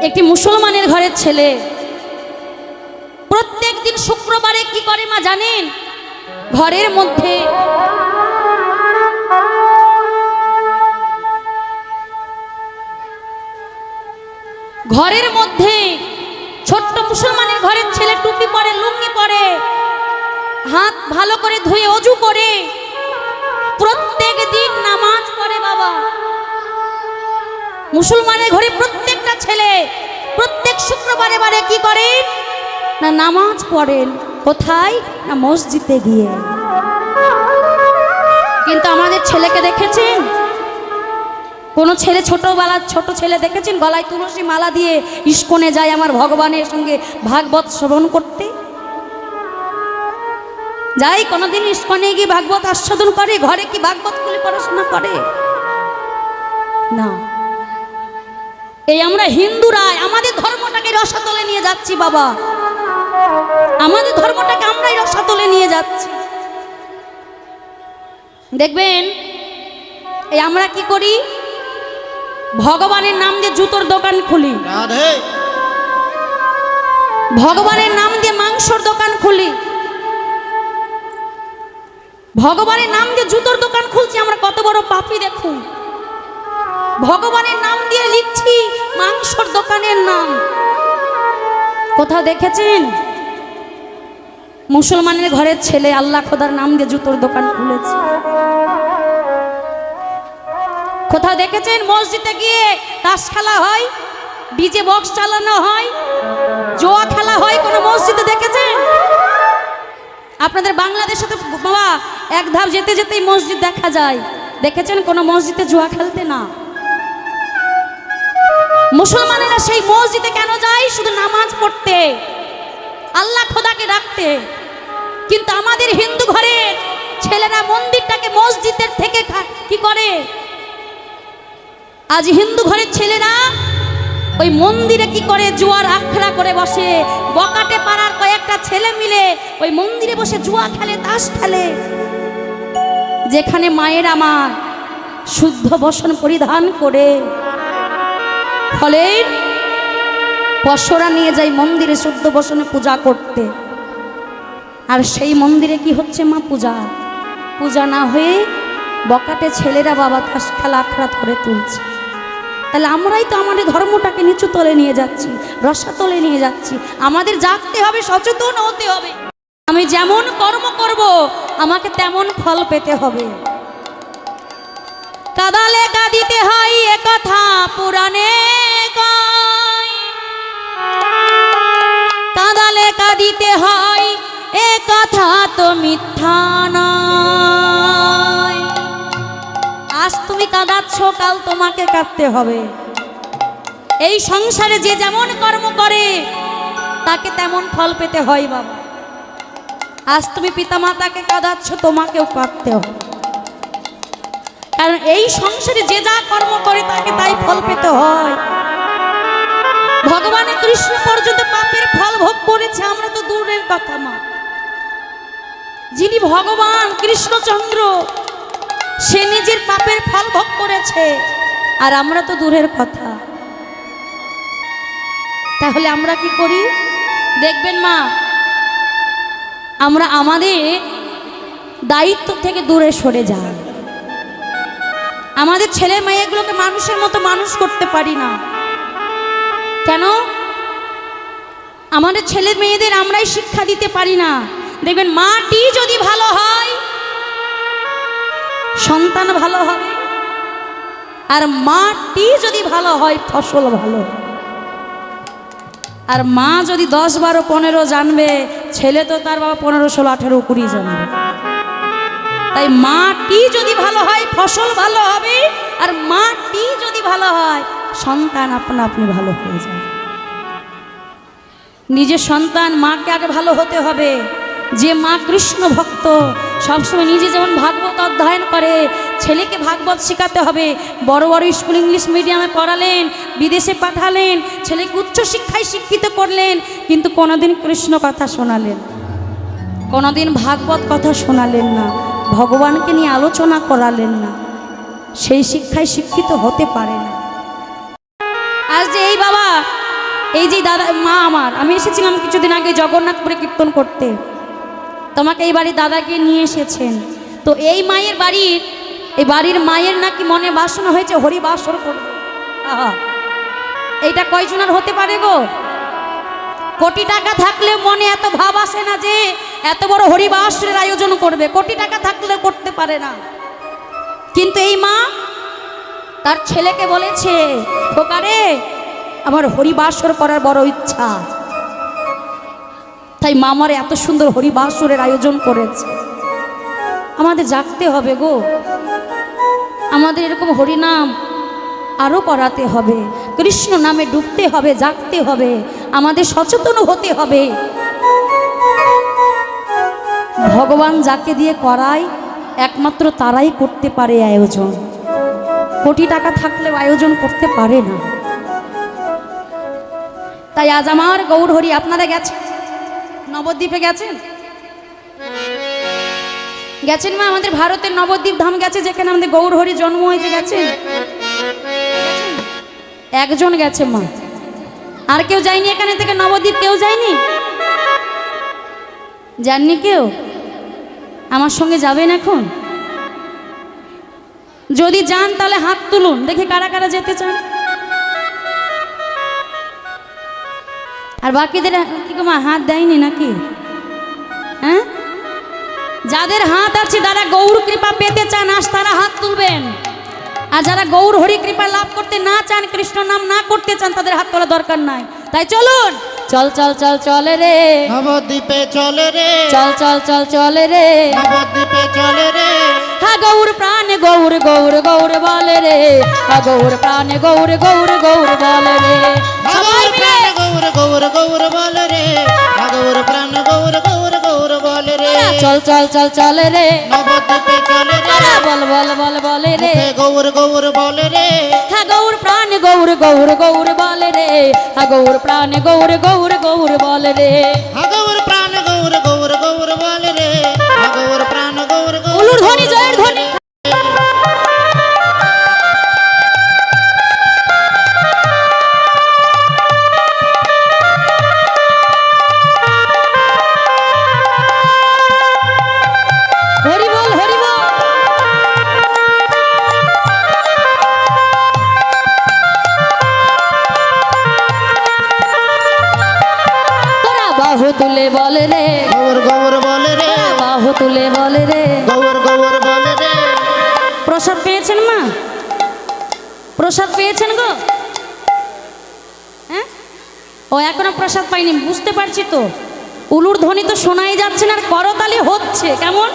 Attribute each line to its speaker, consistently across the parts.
Speaker 1: একটি মুসলমানের ঘরের ছেলে। প্রত্যেক দিন শুক্রবারে কি করে মা জানেন? ঘরের মধ্যে ঘরের মধ্যে ছোট্ট মুসলমানের ঘরের ছেলে টুপি পরে, লুঙ্গি পরে, হাত ভালো করে ধুয়ে অজু করে, প্রত্যেক দিন নামাজ পড়ে বাবা। মুসলমানের ঘরে প্রত্যেকটা ছেলে প্রত্যেক শুক্রবারে বারে কি করেন না নামাজ পড়েন কোথায়? না মসজিদে গিয়ে। কিন্তু আমাদের ছেলেকে দেখেছেন? কোনো ছেলে ছোটবেলার ছোট ছেলে দেখেছেন? গলায় তুলসী মালা দিয়ে ইস্কনে যায় আমার ভগবানের সঙ্গে ভাগবত শ্রবণ করতে? যাই, কোনোদিন ইস্কনে গিয়ে ভাগবত আস্বাদন করে, ঘরে কি ভাগবত খুলে পড়াশোনা করে? না। এই আমরা হিন্দুরাই আমাদের ধর্মটাকে রসাতলে নিয়ে যাচ্ছি বাবা। আমাদের ধর্মটাকে আমরাই রসাতলে নিয়ে যাচ্ছি। দেখবেন এই আমরা কি করি? ভগবানের নাম দিয়ে জুতোর দোকান খুলি। ভগবানের নাম দিয়ে মাংসর দোকান খুলি। ভগবানের নাম দিয়ে জুতোর দোকান খুলছি আমরা কত বড় পাপি দেখুন। ভগবানের নাম দিয়ে লিখছি, মাংসর দোকানের নাম। কোথাও দেখেছেন? মুসলমানের ঘরের ছেলে আল্লাহ খোদার নাম দিয়ে জুতোর দোকান খুলেছে। কোথাও দেখেছেন? মসজিদে গিয়ে তাস খেলা হয়, ডিজে বক্স চালানো হয়, জোয়া খেলা হয় কোনো মসজিদে দেখেছেন? আপনাদের বাংলাদেশে তো বাবা, এক ধাপ যেতে যেতেই মসজিদ দেখা যায়। দেখেছেন কোনো মসজিদে জুয়া খেলতে না? মুসলমানেরা সেই মসজিদে কেন যায়? শুধু নামাজ পড়তে। আল্লাহ খোদাকে ডাকতে। কিন্তু আমাদের হিন্দু ঘরে ছেলেরা মন্দিরটাকে মসজিদের থেকে কি করে? আজ হিন্দু ঘরের ছেলেরা ওই মন্দিরে কি করে জুয়ার আখড়া করে বসে? বকাটে পাড়ার কয়েকটা ছেলে মিলে ওই মন্দিরে বসে জুয়া খেলে, তাস খেলে। যেখানে মায়ের আমার শুদ্ধ বসন পরিধান করে। ফলের পশরা নিয়ে যায় মন্দিরে শুদ্ধ বসনে পূজা করতে। আর সেই মন্দিরে কি হচ্ছে মা পূজা? পূজা না হয়ে বকাটে ছেলেরা বাবা তাস খেলা আখড়া করে তুলছে। তাহলে আমরাই তো আমাদের ধর্মটাকে নিচু তলে নিয়ে যাচ্ছি রসাতলে নিয়ে যাচ্ছি। আমাদের জাগতে হবে, সচেতন হতে হবে। আমি যেমন কর্ম করব, আমাকে তেমন ফল পেতে হবে। কাদালে কাঁদিতে হয় একথা পুরাণে কাদালে হয়, এ কথা তো মিথ্যা নয়। আজ তুমি কাঁদাচ্ছ, কাল তোমাকে কাঁদতে হবে। এই সংসারে যে যেমন কর্ম করে, তাকে তেমন ফল পেতে হয় বাবা। আজ তুমি পিতামাতাকে কাঁদাচ্ছ, তোমাকেও কাঁদতে হবে। কারণ এই সংসারে যে যা কর্ম করে, তাকে তাই ফল পেতে হয়। ভগবানের কৃষ্ণ পর্যন্ত পাপের ফল ভোগ করেছে, আমরা তো দূরের কথা মা। যিনি ভগবান কৃষ্ণচন্দ্র, সে নিজের পাপের ফল ভোগ করেছে, আর আমরা তো দূরের কথা। তাহলে আমরা কি করি? দেখবেন মা, আমরা আমাদের দায়িত্ব থেকে দূরে সরে যাই। আমাদের ছেলে মেয়েগুলোকে মানুষের মতো মানুষ করতে পারি না। কেন? আমাদের ছেলে মেয়েদের আমরাই শিক্ষা দিতে পারি না। দেখবেন মাটি যদি ভালো হয়, সন্তান ভালো হবে, আর মাটি যদি ভালো হয়, ফসল ভালো আর মা যদি দশ বারো পনেরো জানবে, ছেলে তো তার বাবা পনেরো ষোলো আঠেরো কুড়ি জানবে। তাই মাটি যদি ভালো হয়, ফসল ভালো হবে, আর মাটি যদি ভালো হয় সন্তান আপনা আপনি ভালো হয়ে যাবে নিজের সন্তান মাকে আগে ভালো হতে হবে। যে মা কৃষ্ণ ভক্ত, সবসময় নিজে যেমন ভাগবত অধ্যয়ন করে, ছেলেকে ভাগবত শেখাতে হবে। বড় বড় স্কুল ইংলিশ মিডিয়ামে পড়ালেন, বিদেশে পাঠালেন, ছেলেকে উচ্চশিক্ষায় শিক্ষিত করলেন, কিন্তু কোনোদিন কৃষ্ণ কথা শোনালেন কোনোদিন ভাগবত কথা শোনালেন না। ভগবানকে নিয়ে আলোচনা করালেন না। সেই শিক্ষায় শিক্ষিত হতে পারে না। আজ যে এই বাবা, এই যে দাদা, মা আমার, আমি এসেছিলাম কিছুদিন আগে জগন্নাথপুরে কীর্তন করতে। তোমাকে এই বাড়ির দাদাকে নিয়ে এসেছেন। তো এই মায়ের বাড়ির এই বাড়ির মায়ের নাকি মনে বাসনা হয়েছে হরি বাসর করবে এইটা কয়জনের হতে পারে গো? কোটি টাকা থাকলে মনে এত ভাব আসে না যে এত বড় হরিবাসরের আয়োজন করবে। কোটি টাকা থাকলে করতে পারে না। কিন্তু এই মা তার ছেলেকে বলেছে, খোকারে, আমার হরিবাসর করার বড় ইচ্ছা। তাই মামার এত সুন্দর হরিবাসরের আয়োজন করেছে। আমাদের জাগতে হবে গো। আমাদের এরকম হরিনাম আরও করাতে হবে। কৃষ্ণ নামে ডুবতে হবে, জাগতে হবে। আমাদের সচেতন হতে হবে। ভগবান যাকে দিয়ে করায়, একমাত্র তারাই করতে পারে আয়োজন। কোটি টাকা থাকলেও আয়োজন করতে পারে না। তাই আজ আমার গৌরহরি আপনারা গেছেন? নবদ্বীপে গেছেন? গেছেন মা, আমাদের ভারতের নবদ্বীপ ধাম গেছে, যেখানে আমাদের গৌরহরি জন্ম হয়েছে, গেছেন? একজন গেছে মা। আর কেউ যায়নি এখানে থেকে? নবদ্বীপ কেউ যায়নি? যাননি কেউ? আমার সঙ্গে যাবেন এখন? যদি যান তাহলে হাত তুলুন। দেখি কারা কারা যেতে চান। আর বাকিদের কি মা হাত দেয়নি নাকি? হ্যাঁ? যাদের হাত আছে তারা গৌর কৃপা পেতে চান আজ তারা হাত তুলবেন। আর যারা গৌর হরি কৃপা লাভ করতে না চান কৃষ্ণ নাম না করতে চান তাদের হাত তোলা দরকার নাই। তাই চলুন। চল চল চল চলে রে।
Speaker 2: নবদ্বীপে চলে রে।
Speaker 1: চল চল চল চলে রে।
Speaker 2: নবদ্বীপে চলে রে।
Speaker 1: গৌর প্রাণে গৌর গৌর গৌর বলে রে। গৌর প্রাণে গৌর গৌর গৌর বলে রে। সবাই মিলে।
Speaker 2: গৌর গৌর গৌর বলে রে। গৌর প্রাণ গৌর গৌর গৌর বলে রে।
Speaker 1: চল চল চল চলে রে।
Speaker 2: নবদ্বীপে চলে রে।
Speaker 1: বল বল বল বলে রে।
Speaker 2: গৌর গৌর বলে রে।
Speaker 1: হ্যাঁ গৌর প্রাণ গৌর গৌর গৌর বলে রে। হ্যাঁ গৌর প্রাণ গৌর গৌর গৌর বলে রে।
Speaker 2: গৌর প্রাণ গৌর গৌর গৌর বলে রে। গৌর প্রাণ গৌর গৌর
Speaker 1: ধ্বনি জয়ের বলে রে।
Speaker 2: গৌর গৌর বলে রে।
Speaker 1: বাহু তুলে বলে রে।
Speaker 2: গৌর গৌর বলে রে।
Speaker 1: প্রসাদ পেয়েছেন মা? প্রসাদ পেয়েছেন গো? হ্যাঁ? ও এখনও প্রসাদ পাইনি বুঝতে পারছি তো। উলুর ধ্বনি তো শোনাই যাচ্ছে না আর করতালি হচ্ছে কেমন?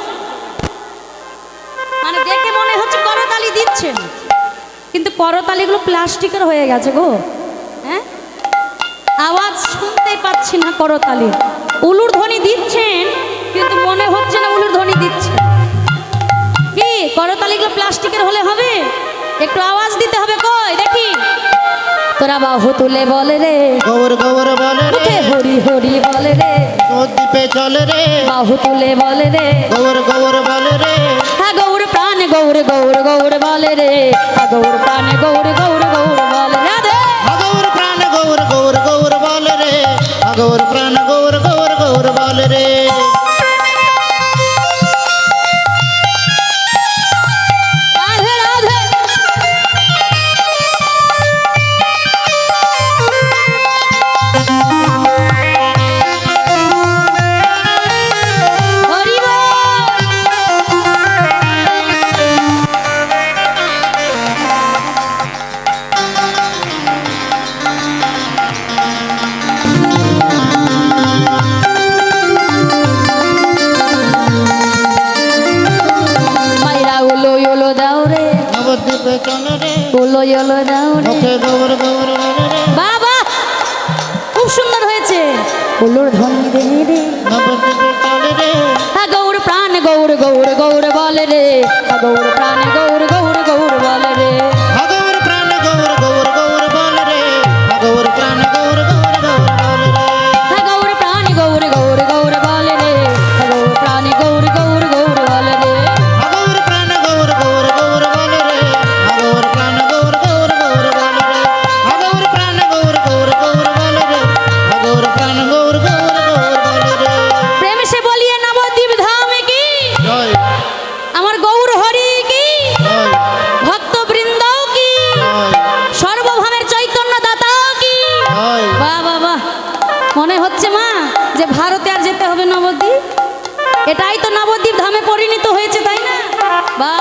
Speaker 1: মানে দেখে মনে হচ্ছে করতালি দিচ্ছেন। কিন্তু করতালিগুলো প্লাস্টিকের হয়ে গেছে গো। হ্যাঁ? আওয়াজ শুনতেই পাচ্ছি না করতালি। উলুর ধ্বনি দিচ্ছেন কিন্তু মনে হচ্ছে না উলুর ধ্বনি দিচ্ছেন কি করতালিগুলো প্লাস্টিকের হলে হবে? একটু আওয়াজ দিতে হবে কই দেখি। তোরা বাহু তুলে বলে রে।
Speaker 2: গৌর গৌর বলে রে।
Speaker 1: হরি হরি বলে রে।
Speaker 2: নবদ্বীপে চলে রে।
Speaker 1: বাহু তুলে বলে রে।
Speaker 2: গৌর গৌর বলে রে।
Speaker 1: হা গৌর প্রাণ গৌর গৌর গৌর বলে রে। হা গৌর প্রাণ গৌর গৌর গৌর বলে
Speaker 2: গৌর প্রাণ গৌর গৌর গৌর বল রে।
Speaker 1: বাবা খুব সুন্দর হয়েছে। উলোর ধ্বনি রে রে
Speaker 2: নবদ্বীপে রে।
Speaker 1: হা গৌর প্রাণ গৌর গৌর গৌর বলে রে। হা গৌর প্রাণ গৌর গৌর গৌর বলে রে। এটাই তো নবদ্বীপ ধামে পরিণত হয়েছে তাই না? বাহ